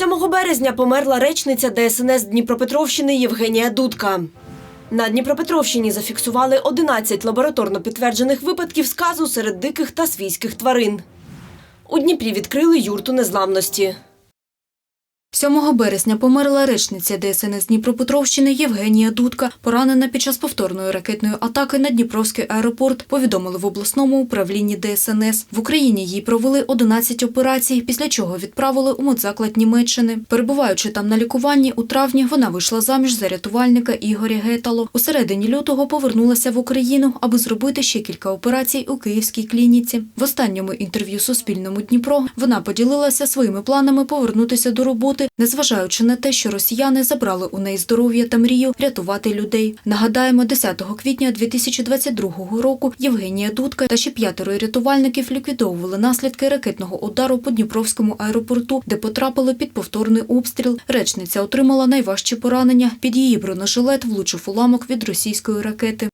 7 березня померла речниця ДСНС Дніпропетровщини Євгенія Дудка. На Дніпропетровщині зафіксували 11 лабораторно підтверджених випадків сказу серед диких та свійських тварин. У Дніпрі відкрили юрту незламності. 7 березня померла речниця ДСНС Дніпропетровщини Євгенія Дудка, поранена під час повторної ракетної атаки на Дніпровський аеропорт, повідомили в обласному управлінні ДСНС. В Україні їй провели 11 операцій, після чого відправили у медзаклад Німеччини. Перебуваючи там на лікуванні, у травні вона вийшла заміж за рятувальника Ігоря Гетало. У середині лютого повернулася в Україну, аби зробити ще кілька операцій у київській клініці. В останньому інтерв'ю Суспільному Дніпро вона поділилася своїми планами повернутися до роботи, незважаючи на те, що росіяни забрали у неї здоров'я та мрію рятувати людей. Нагадаємо, 10 квітня 2022 року Євгенія Дудка та ще п'ятеро рятувальників ліквідовували наслідки ракетного удару по Дніпровському аеропорту, де потрапили під повторний обстріл. Речниця отримала найважчі поранення. Під її бронежилет влучив уламок від російської ракети.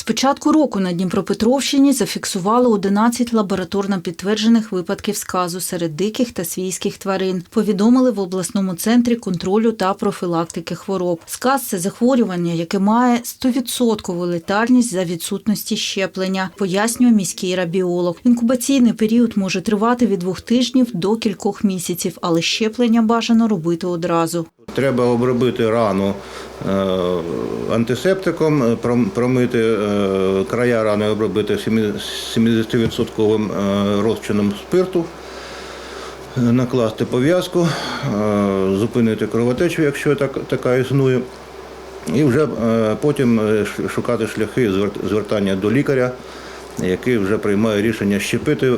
З початку року на Дніпропетровщині зафіксували 11 лабораторно підтверджених випадків сказу серед диких та свійських тварин. Повідомили в обласному центрі контролю та профілактики хвороб. Сказ це захворювання, яке має 100% летальність за відсутності щеплення, пояснює міський рабіолог. Інкубаційний період може тривати від двох тижнів до кількох місяців, але щеплення бажано робити одразу. Треба обробити рану антисептиком, е, промити е, края рани, обробити 70% е, розчином спирту, е, накласти пов'язку, е, зупинити кровотечу, якщо така існує. І вже е, потім е, шукати шляхи звертання до лікаря, який вже приймає рішення щепити е,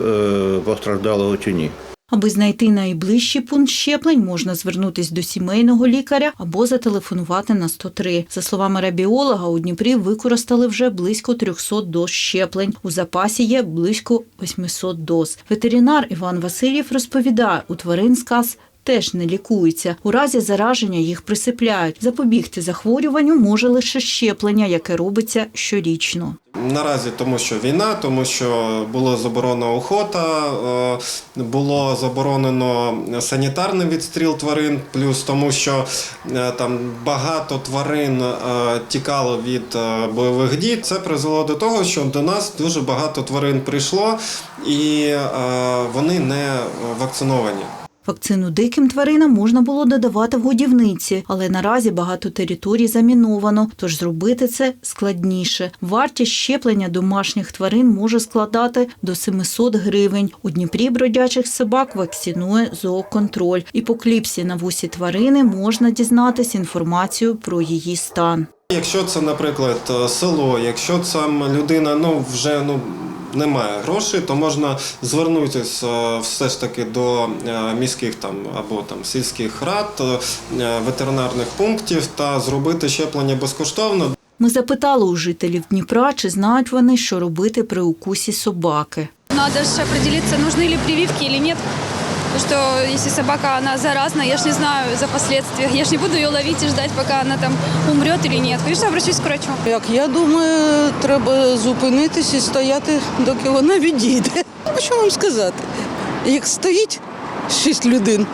постраждалого чи ні. Аби знайти найближчий пункт щеплень, можна звернутися до сімейного лікаря або зателефонувати на 103. За словами рабіолога, у Дніпрі використали вже близько 300 доз щеплень. У запасі є близько 800 доз. Ветеринар Іван Васильєв розповідає, у тварин сказ теж не лікується. У разі зараження їх присипляють. Запобігти захворюванню може лише щеплення, яке робиться щорічно. Наразі тому, що війна, тому що було заборонено охота, е, було заборонено санітарний відстріл тварин, плюс тому, що е, там багато тварин е, тікало від бойових дій. Це призвело до того, що до нас дуже багато тварин прийшло і вони не вакциновані. Вакцину диким тваринам можна було додавати в годівниці, але наразі багато територій заміновано, тож зробити це складніше. Вартість щеплення домашніх тварин може складати до 700 гривень. У Дніпрі бродячих собак вакцинує зооконтроль. І по кліпсі на вусі тварини можна дізнатися інформацію про її стан. Якщо це, наприклад, село, якщо там людина ну вже ну. Немає грошей, то можна звернутися е, все ж таки до е, міських там або там сільських рад, е, ветеринарних пунктів та зробити щеплення безкоштовно. Ми запитали у жителів Дніпра, чи знають вони, що робити при укусі собаки. Надо ще приділитися, потрібні ли прививки чи нет. Потому что если собака, она заразна, я ж не знаю за последствия. Я ж не буду ее ловить и ждать, пока она там умрет или нет. Конечно, обращусь к врачу. Як я думаю, треба зупинитись і стояти, доки вона відійде. Ну, Що вам сказати? Як стоїть шість людей,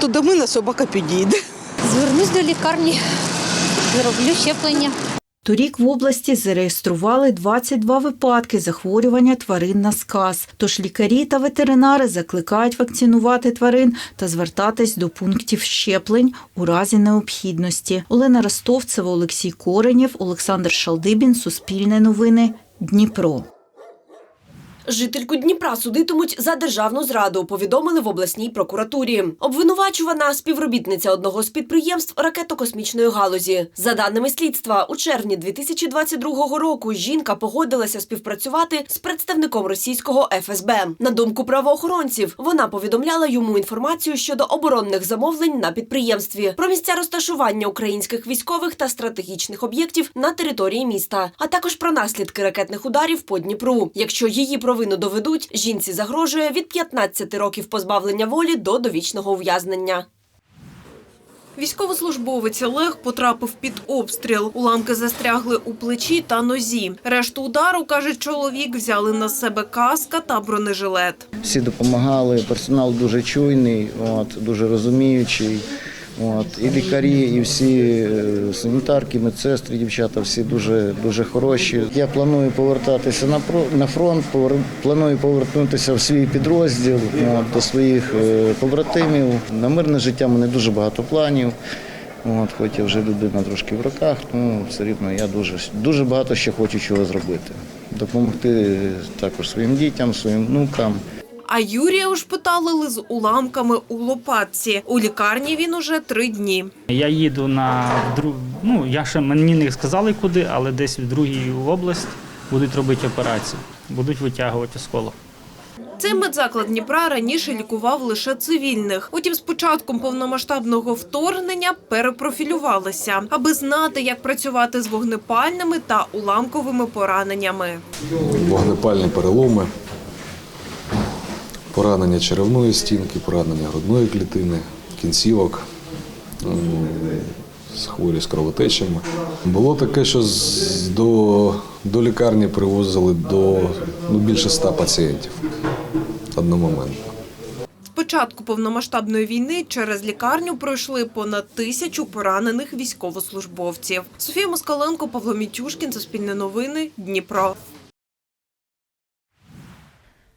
то до мене собака підійде. Звернусь до лікарні, зроблю щеплення. Торік в області зареєстрували 22 випадки захворювання тварин на сказ. Тож лікарі та ветеринари закликають вакцинувати тварин та звертатись до пунктів щеплень у разі необхідності. Олена Ростовцева, Олексій Коренєв, Олександр Шалдибін, Суспільне новини, Дніпро. Жительку Дніпра судитимуть за державну зраду, повідомили в обласній прокуратурі. Обвинувачувана співробітниця одного з підприємств ракетно-космічної галузі. За даними слідства, у червні 2022 року жінка погодилася співпрацювати з представником російського ФСБ. На думку правоохоронців, вона повідомляла йому інформацію щодо оборонних замовлень на підприємстві, про місця розташування українських військових та стратегічних об'єктів на території міста, а також про наслідки ракетних ударів по Дніпру. Якщо її провину доведуть, жінці загрожує від 15 років позбавлення волі до довічного ув'язнення. Військовослужбовець Олег потрапив під обстріл. Уламки застрягли у плечі та нозі. Решту удару, каже чоловік, взяли на себе каска та бронежилет. Всі допомагали, персонал дуже чуйний, от, дуже розуміючий. От, і лікарі, і всі е, санітарки, медсестри, дівчата, всі дуже, дуже хороші. Я планую повертатися на, на фронт, повер- планую повернутися в свій підрозділ от, до своїх е, побратимів. На мирне життя мене дуже багато планів. От, хоч я вже людина трошки в роках, ну все рівно я дуже, дуже багато ще хочу чого зробити. Допомогти також своїм дітям, своїм внукам. А Юрія ушпиталили з уламками у лопатці. У лікарні він уже три дні. Я їду на друг... ну я ще мені не сказали куди, але десь в другій область будуть робити операцію, будуть витягувати осколок. Цей медзаклад Дніпра раніше лікував лише цивільних. Утім, з початком повномасштабного вторгнення перепрофілювалися, аби знати, як працювати з вогнепальними та уламковими пораненнями. вогнепальні переломи, поранення черевної стінки, поранення грудної клітини, кінцівок, з хворі з кровотечами. Було таке, що до, до лікарні привозили до ну, більше ста пацієнтів одномоментно. Початку повномасштабної війни через лікарню пройшли понад тисячу поранених військовослужбовців. Софія Москаленко, Павло Мітюшкін, Суспільне новини, Дніпро.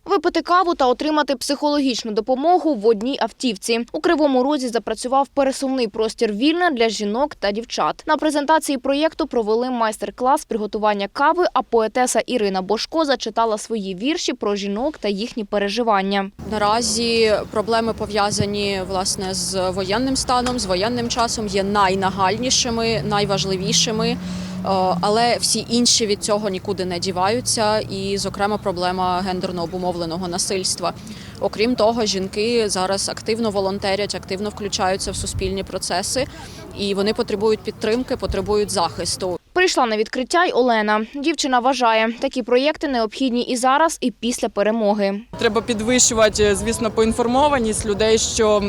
Випити каву та отримати психологічну допомогу в одній автівці. У Кривому Розі запрацював пересувний простір вільна для жінок та дівчат. На презентації проєкту провели майстер-клас приготування кави, а поетеса Ірина Бошко зачитала свої вірші про жінок та їхні переживання. Наразі проблеми пов'язані власне з воєнним станом, з воєнним часом є найнагальнішими, найважливішими. Е, Але всі інші від цього нікуди не діваються, і, зокрема, проблема гендерно обумовленого насильства. Окрім того, жінки зараз активно волонтерять, активно включаються в суспільні процеси, і вони потребують підтримки, потребують захисту. Прийшла на відкриття й Олена. Дівчина вважає, такі проєкти необхідні і зараз, і після перемоги. Треба підвищувати, звісно, поінформованість людей, що.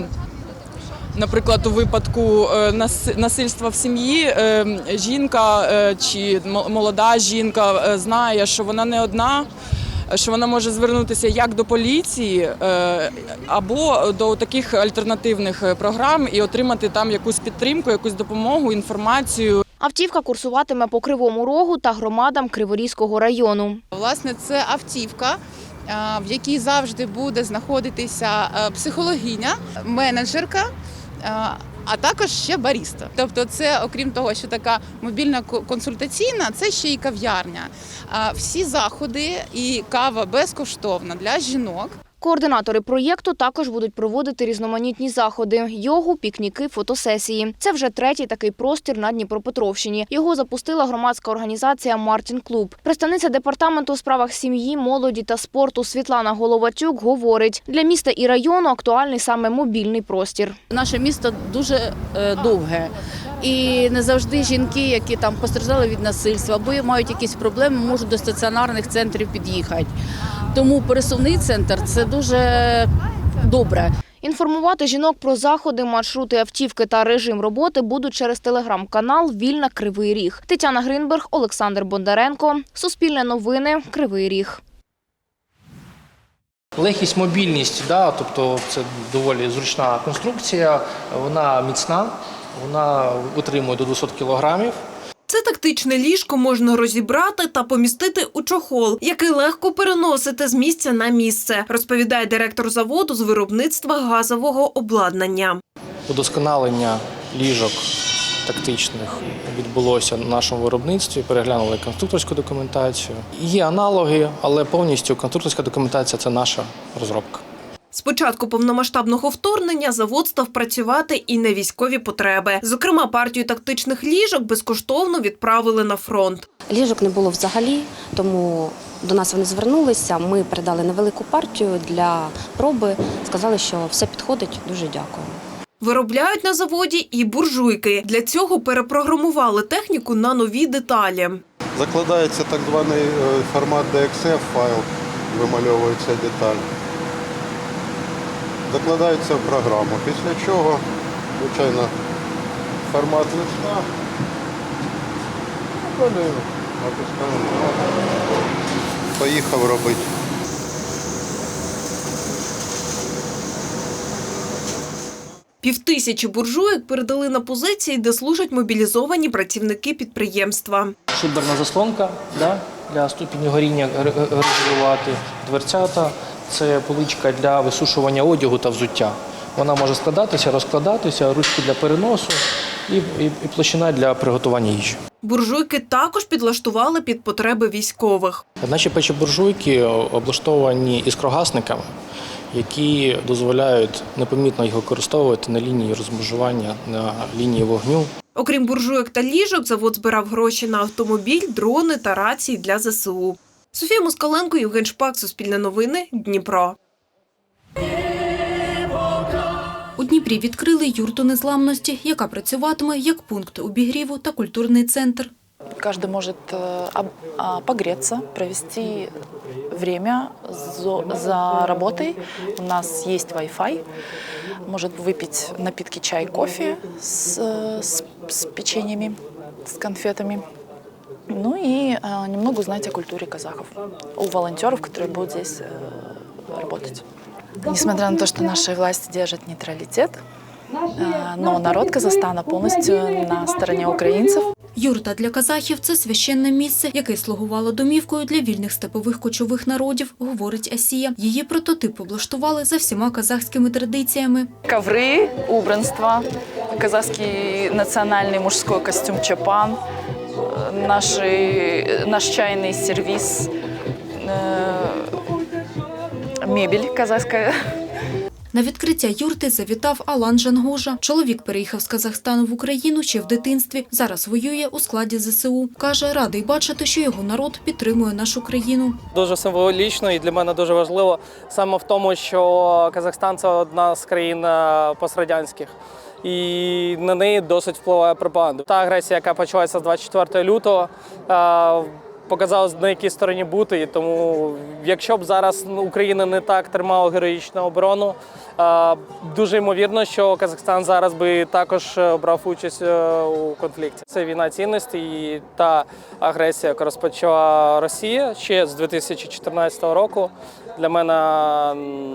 Наприклад, у випадку е, насильства в сім'ї е, жінка е, чи мо- молода жінка знає, що вона не одна, що вона може звернутися як до поліції або до таких альтернативних програм і отримати там якусь підтримку, якусь допомогу, інформацію. Автівка курсуватиме по Кривому Рогу та громадам Криворізького району. Власне, це автівка, в якій завжди буде знаходитися психологиня, менеджерка. Е, А також ще баріста. Тобто, це окрім того, що така мобільна консультаційна, це ще й кав'ярня. Всі заходи і кава безкоштовна для жінок. Координатори проєкту також будуть проводити різноманітні заходи: йогу, пікніки, фотосесії. Це вже третій такий простір на Дніпропетровщині. Його запустила громадська організація Мартін Клуб. Представниця департаменту у справах сім'ї, молоді та спорту Світлана Головатюк говорить: для міста і району актуальний саме мобільний простір. Наше місто дуже е, довге. І не завжди жінки, які там постраждали від насильства або мають якісь проблеми, можуть до стаціонарних центрів під'їхати. Тому пересувний центр це дуже добре. Інформувати жінок про заходи, маршрути автівки та режим роботи будуть через телеграм-канал Вільна Кривий Ріг. Тетяна Гринберг, Олександр Бондаренко. Суспільне новини. Кривий Ріг. Легкість, мобільність, да, тобто це доволі зручна конструкція, вона міцна, вона витримує до 200 кілограмів. Це тактичне ліжко можна розібрати та помістити у чохол, який легко переносити з місця на місце, розповідає директор заводу з виробництва газового обладнання. Удосконалення ліжок тактичних відбулося на нашому виробництві, переглянули конструкторську документацію. Є аналоги, але повністю конструкторська документація це наша розробка. З початку повномасштабного вторгнення завод став працювати і на військові потреби. Зокрема, партію тактичних ліжок безкоштовно відправили на фронт. Ліжок не було взагалі, тому до нас вони звернулися. Ми передали невелику партію для проби. Сказали, що все підходить. Дуже дякую. Виробляють на заводі і буржуйки. Для цього перепрограмували техніку на нові деталі. Закладається так званий е, формат DXF файл, вимальовується деталь. Закладається в програму. Після чого, звичайно, формат весна. Вони натискаємо. Поїхав робити. Півтисячі буржуєк передали на позиції, де служать мобілізовані працівники підприємства. Шиберна заслонка да, для ступіню горіння ре- ре- регулювати, дверцята. Це поличка для висушування одягу та взуття. Вона може складатися, розкладатися, ручки для переносу і, і, і площина для приготування їжі. Буржуйки також підлаштували під потреби військових. Наші печі-буржуйки облаштовані іскрогасниками, які дозволяють непомітно їх використовувати на лінії розмежування, на лінії вогню. Окрім буржуйок та ліжок, завод збирав гроші на автомобіль, дрони та рації для ЗСУ. Софія Москаленко, Євген Шпак, Суспільне новини, Дніпро. У Дніпрі відкрили юрту незламності, яка працюватиме як пункт обігріву та культурний центр. Каждый может э, об- а, погреться, провести время зо- за работой. У нас есть Wi-Fi. Может выпить напитки чай, кофе с, э, с, с печеньями, с конфетами. Ну и э, немного узнать о культуре казахов. У волонтеров, которые будут здесь э, работать. Несмотря на то, что наши власти держат нейтралитет, э, но народ Казахстана полностью на стороне украинцев. Юрта для казахів це священне місце, яке слугувало домівкою для вільних степових кочових народів, говорить Асія. Її прототип облаштували за всіма казахськими традиціями. Ковры, убранство, казахский национальный мужской костюм чапан, э, наши, наш чайный сервиз, э, мебель казахская. На відкриття юрти завітав Алан Жангожа. Чоловік переїхав з Казахстану в Україну ще в дитинстві. Зараз воює у складі ЗСУ. Каже, радий бачити, що його народ підтримує нашу країну. Дуже символічно і для мене дуже важливо саме в тому, що Казахстан це одна з країн е, пострадянських. І на неї досить впливає пропаганда. Та агресія, яка почалася з 24 лютого, показала на якій стороні бути. І тому, якщо б зараз Україна не так тримала героїчну оборону, дуже ймовірно, що Казахстан зараз би також е, брав участь е, у конфлікті. Це війна цінностей і та агресія, яку розпочала Росія ще з 2014 року Для мене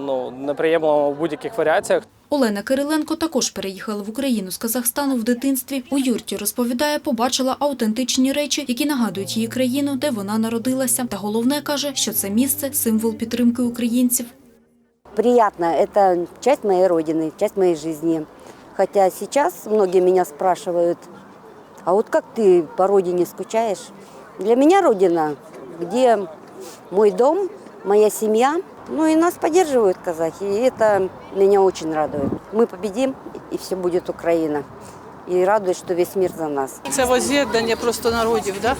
ну неприємно у будь-яких варіаціях. Олена Кириленко також переїхала в Україну з Казахстану в дитинстві. У юрті розповідає, побачила аутентичні речі, які нагадують її країну, де вона народилася. Та головне каже, що це місце символ підтримки українців. Приятно, это часть моей родины, часть моей жизни. Хотя сейчас многие меня спрашивают, а вот как ты по родине скучаешь? Для меня родина, где мой дом, моя семья, ну и нас поддерживают казахи, и это меня очень радует. Мы победим, и все будет Украина. И радует, что весь мир за нас. Це воз'єднання просто народів, да?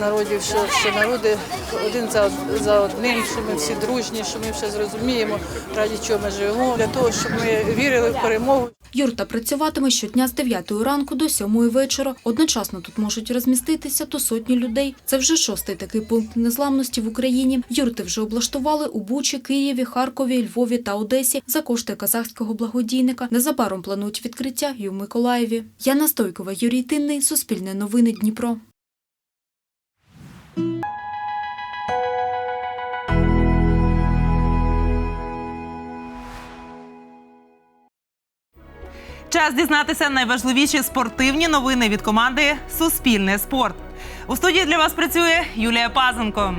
народів, що, що народи один за, за одним, що ми всі дружні, що ми все зрозуміємо, раді чого ми живемо, для того, щоб ми вірили в перемогу. Юрта працюватиме щодня з 9 ранку до 7 вечора. Одночасно тут можуть розміститися до сотні людей. Це вже шостий такий пункт незламності в Україні. Юрти вже облаштували у Бучі, Києві, Харкові, Львові та Одесі за кошти казахського благодійника. Незабаром планують відкриття і у Миколаєві. Яна Стойкова, Юрій Тинний, Суспільне новини Дніпро. Час дізнатися найважливіші спортивні новини від команди Суспільне спорт. У студії для вас працює Юлія Пазенко.